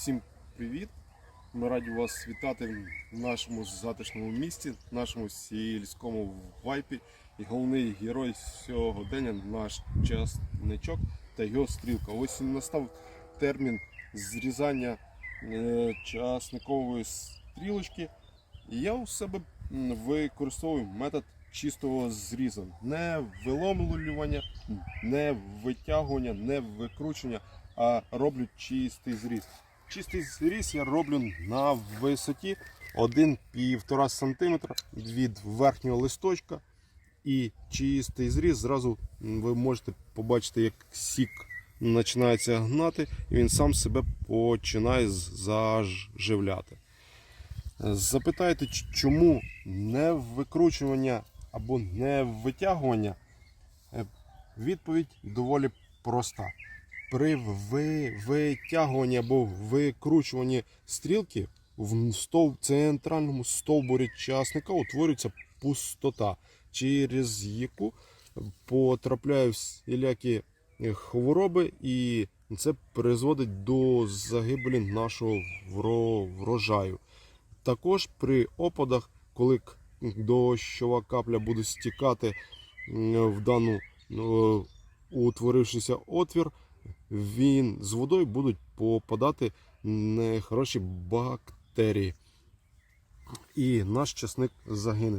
Всім привіт! Ми раді вас вітати в нашому затишному місті, нашому сільському вайпі. І головний герой сьогодення наш часничок та його стрілка. Ось настав термін зрізання е, часникової стрілочки. Я у себе використовую метод чистого зрізу. Не виломлювання, не витягування, не викручення, а роблю чистий зріз. Чистий зріз я роблю на висоті 1-1,5 см від верхнього листочка. І чистий зріз зразу ви можете побачити, як сік починається гнати, і він сам себе починає заживляти. Запитаєте, чому не викручування або не витягування? Е, Відповідь доволі проста. При ви- витягуванні або викручуванні стрілки в стов, центральному стовбурі часника утворюється пустота, через яку потрапляють всілякі хвороби, і це призводить до загибелі нашого врожаю. Також при опадах, коли дощова капля буде стікати в дану ну, утворившийся отвір, він з водою будуть попадати нехороші бактерії. І наш часник загине.